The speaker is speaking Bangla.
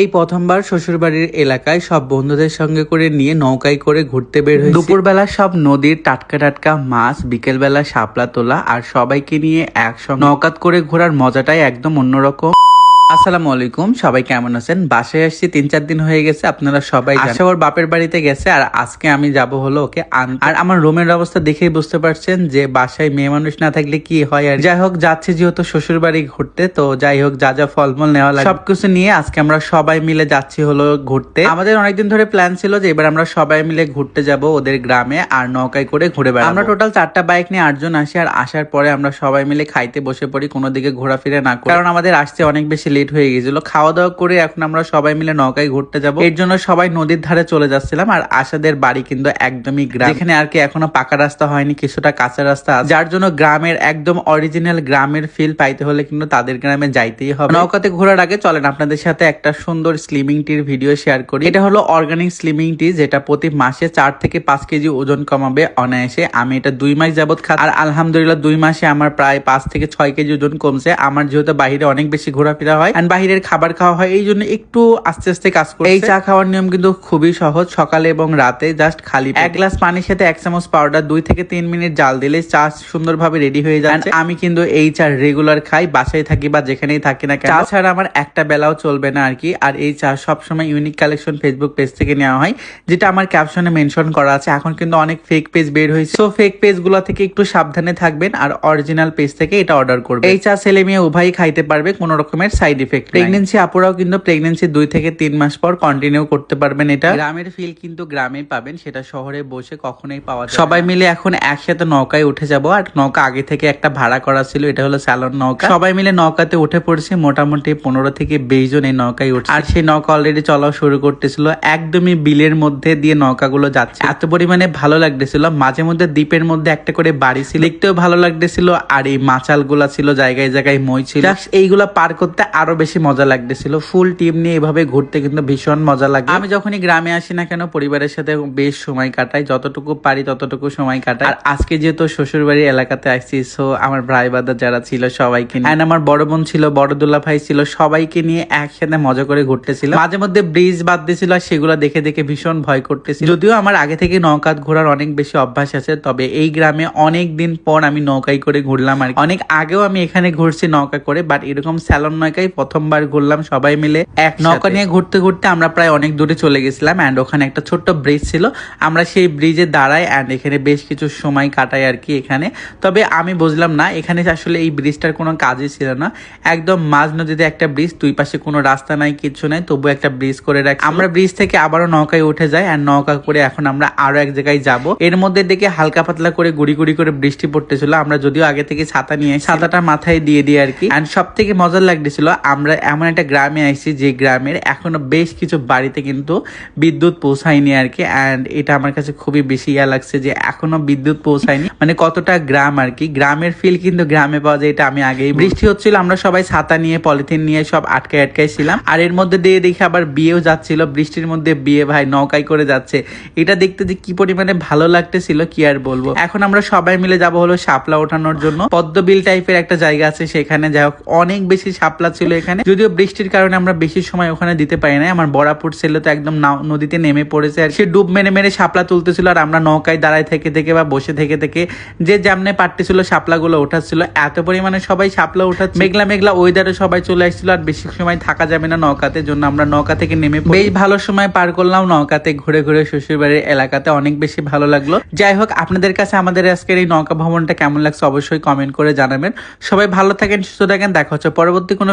এই প্রথমবার শ্বশুরবাড়ির এলাকায় সব বন্ধুদের সঙ্গে করে নিয়ে নৌকায় করে ঘুরতে বের হয়েছি। দুপুরবেলা সব নদীর টাটকা টাটকা মাছ, বিকেলবেলা শাপলা তোলা আর সবাইকে নিয়ে একসঙ্গে নৌকাত করে ঘোরার মজাটাই একদম অন্যরকম। আসসালামু আলাইকুম সবাই কেমন আছেন? বাসায় আসছি তিন চার দিন হয়ে গেছে আপনারা সবাই আশা ওর বাপের বাড়িতে গেছে আর আজকে আমি যাব হলো ওকে আন- আর আমার রুমের অবস্থা দেখেই বুঝতে পারছেন যে বাসায় মেয়ে মানুষ না থাকলে কি হয় আর যাই হোক যাচ্ছে যেহেতু শ্বশুর বাড়ি ঘুরতে তো যাই হোক যা যা ফলমূল নেওয়া লাগে সবকিছু নিয়ে আজকে আমরা সবাই মিলে যাচ্ছি হলো ঘুরতে। আমাদের অনেকদিন ধরে প্ল্যান ছিল যে এবার আমরা সবাই মিলে ঘুরতে যাব ওদের গ্রামে আর নৌকায় করে ঘুরে বেড়াবো। আমরা টোটাল চারটা বাইক নিয়ে আটজন আসি আর আসার পরে আমরা সবাই মিলে খাইতে বসে পড়ি কোনো দিকে ঘোরাফেরা না করি। কারণ আমাদের আসতে অনেক বেশি লেট হয়ে গেছিল। খাওয়া দাওয়া করে এখন আমরা সবাই মিলে নৌকায় ঘুরতে যাব। এর জন্য সবাই নদীর ধারে চলে যাচ্ছিলাম আর আশাদের বাড়ি কিন্তু একদমই গ্রাম। এখানে আর কি এখনও পাকা রাস্তা হয়নি, কিছুটা কাঁচা রাস্তা যার জন্য গ্রামের একদম অরিজিনাল গ্রামের ফিল পাইতে হলে কিন্তু তাদের গ্রামে যাইতেই হবে। নৌকাতে ঘোরার আগে চলেন, আপনাদের সাথে একটা সুন্দর স্লিমিং টির ভিডিও শেয়ার করি। এটা হলো অর্গানিক স্লিমিং টি যেটা প্রতি মাসে চার থেকে পাঁচ কেজি ওজন কমাবে অনায়াসে। আমি এটা দুই মাস যাবত খা আর আলহামদুলিল্লাহ দুই মাসে আমার প্রায় পাঁচ থেকে ছয় কেজি ওজন কমছে। আমার যেহেতু বাইরে অনেক বেশি ঘোরাফেরা হয় আর বাইরের খাবার খাওয়া হয় এই জন্য একটু আস্তে আস্তে কাজ করে এই চা খাওয়ার নিয়ম কিন্তু খুবই সহজ সকালে এবং রাতে জাস্ট খালি এক গ্লাস পানির সাথে এক চামচ পাউডার দুই থেকে তিন মিনিট জাল দিলে চা সুন্দরভাবে রেডি হয়ে যায় আমি কিন্তু এই চা রেগুলার খাই বাসায় থাকি বা যেখানেই থাকি না চা ছাড়া আমার একটা বেলাও চলবে না আর কি। আর এই চা সবসময় ইউনিক কালেকশন ফেসবুক পেজ থেকে নেওয়া হয় যেটা আমার ক্যাপশনে মেনশন করা আছে। এখন কিন্তু অনেক ফেক পেজ বের হয়েছে। সো ফেক পেজগুলো থেকে একটু সাবধানে থাকবেন আর অরিজিনাল পেজ থেকে এটা অর্ডার করবেন। এই চা ছেলে মেয়ে উভয়ই খাইতে পারবে কোনো রকমের সাইড ইফেক্ট প্রেগনেন্সি আপুরাও কিন্তু প্রেগনেন্সি দুই থেকে তিন মাস পর কন্টিনিউ করতে পারবেন এটা। গ্রামের ফিল কিন্তু গ্রামে পাবেন সেটা শহরে বসে কখনোই পাওয়া যায় সবাই মিলে এখন একসাথে নৌকায় উঠে যাব আর নৌকা আগে থেকে একটা ভাড়া করা ছিল এটা হলো স্যালন নৌকা। সবাই মিলে নৌকাতে উঠে পড়ছি মোটামুটি পনেরো থেকে বিশ জন এই নৌকায় উঠছে। আর সেই নৌকা অলরেডি চলা শুরু করতেছিল একদমই বিলের মধ্যে দিয়ে নৌকাগুলো যাচ্ছে। এত পরিমাণে ভালো লাগতেছিল মাঝে মধ্যে দ্বীপের মধ্যে একটা করে বাড়ি ছিল দেখতেও ভালো লাগতেছিল আর এই মাচালগুলা ছিল জায়গায় জায়গায় মই ছিল। এইগুলা পার করতে আরও বেশি মজা লাগতেছিল। ফুল টিম নিয়ে এভাবে ঘুরতে কিন্তু ভীষণ মজা লাগে। আমি যখনই গ্রামে আসি না কেন পরিবারের সাথে বেশ সময় কাটাই। যতটুকু পারি ততটুকু সময় কাটাই। আর আজকে যেহেতু শ্বশুর বাড়ির এলাকাতে আসছি সো আমার ভাই বাদা যারা ছিল সবাইকে নিয়ে। And আমার বড় বোন ছিল বড় দুলা ভাই ছিল সবাইকে নিয়ে একসাথে মজা করে ঘুরতেছিল। মাঝে মধ্যে ব্রিজ বাদ দিয়েছিল আর সেগুলো দেখে দেখে ভীষণ ভয় করতেছিল। যদিও আমার আগে থেকে নৌকাত ঘোরার অনেক বেশি অভ্যাস আছে তবে এই গ্রামে অনেক দিন পর আমি নৌকায় করে ঘুরলাম আর অনেক আগেও আমি এখানে ঘুরছি নৌকা করে বাট এরকম স্যালন নৌকায় প্রথমবার ঘুরলাম সবাই মিলে এক নৌকা নিয়ে ঘুরতে ঘুরতে আমরা প্রায় অনেক দূরে চলে গেছিলাম অ্যান্ড ওখানে একটা ছোট্ট ব্রিজ ছিল। আমরা সেই ব্রিজে দাঁড়াই অ্যান্ড এখানে বেশ কিছু সময় কাটাই আর কি এখানে। তবে আমি বুঝলাম না, এখানে আসলে এই ব্রিজটার কোনো কাজই ছিল না। একদম মাঝ নদীতে একটা ব্রিজ দুই পাশে কোনো রাস্তা নাই কিছু নাই, তবু একটা ব্রিজ করে রাখি আমরা ব্রিজ থেকে আবারও নৌকায় উঠে যাই আর নৌকা করে এখন আমরা আরও এক জায়গায় যাব। এর মধ্যে দেখে হালকা পাতলা করে গুড়ি গুড়ি করে বৃষ্টি পড়তেছিল, আমরা যদিও আগে থেকে ছাতা নিয়ে ছাতাটা মাথায় দিয়ে দিই আর কি। অ্যান্ড সব থেকে মজার লাগতেছিল আমরা এমন একটা গ্রামে আইছি যে গ্রামের এখনও বেশ কিছু বাড়িতে কিন্তু বিদ্যুৎ পৌঁছায়নি আর কি। অ্যান্ড এটা আমার কাছে খুবই বেশি ইয়া লাগছে যে এখনও বিদ্যুৎ পৌঁছায়নি। মানে কতটা গ্রাম আর কি। গ্রামের ফিল কিন্তু গ্রামে পাওয়া যায়, এটা আমি আগেই বৃষ্টি হচ্ছিল, আমরা সবাই ছাতা নিয়ে, পলিথিন নিয়ে সব আটকায় আটকায় ছিলাম। আর এর মধ্যে দিয়ে দেখি আবার বিয়েও যাচ্ছিল। বৃষ্টির মধ্যে বিয়ে ভাই নৌকায় করে যাচ্ছে। এটা দেখতে যে কি পরিমাণে ভালো লাগতেছিল, কি আর বলব। এখন আমরা সবাই মিলে যাব হলো শাপলা ওঠানোর জন্য। পদ্মবিল টাইপের একটা জায়গা আছে সেখানে। যাই অনেক বেশি শাপলা ছিল। এখানে। যদিও বৃষ্টির কারণে আমরা বেশি সময় ওখানে দিতে পারি না আমার বরাপুর ছেলে তো একদম নদীতে নেমে পড়েছে আর সে ডুব মেরে মেরে শাপলা তুলতেছিল আর আমরা নৌকায় দাঁড়ায় থেকে থেকে বা বসে থেকে থেকে যে যেমনে পারতেছিল শাপলাগুলো ওঠাচ্ছিল। এত পরিমাণে সবাই শাপলা ওঠাচ্ছে। মেঘলা মেঘলা ওয়েদারে সবাই চলে আসছিল আর বেশি সময় থাকা যাবে না নৌকাতে জন্য আমরা নৌকা থেকে নেমে বেশ ভালো সময় পার করলাম নৌকাতে ঘুরে ঘুরে শ্বশুরবাড়ির এলাকাতে। অনেক বেশি ভালো লাগল। যাই হোক, আপনাদের কাছে আমাদের আজকের এই নৌকা ভ্রমণটা কেমন লাগছে অবশ্যই কমেন্ট করে জানাবেন। সবাই ভালো থাকেন, সুস্থ থাকেন। দেখা হচ্ছে পরবর্তী কোনো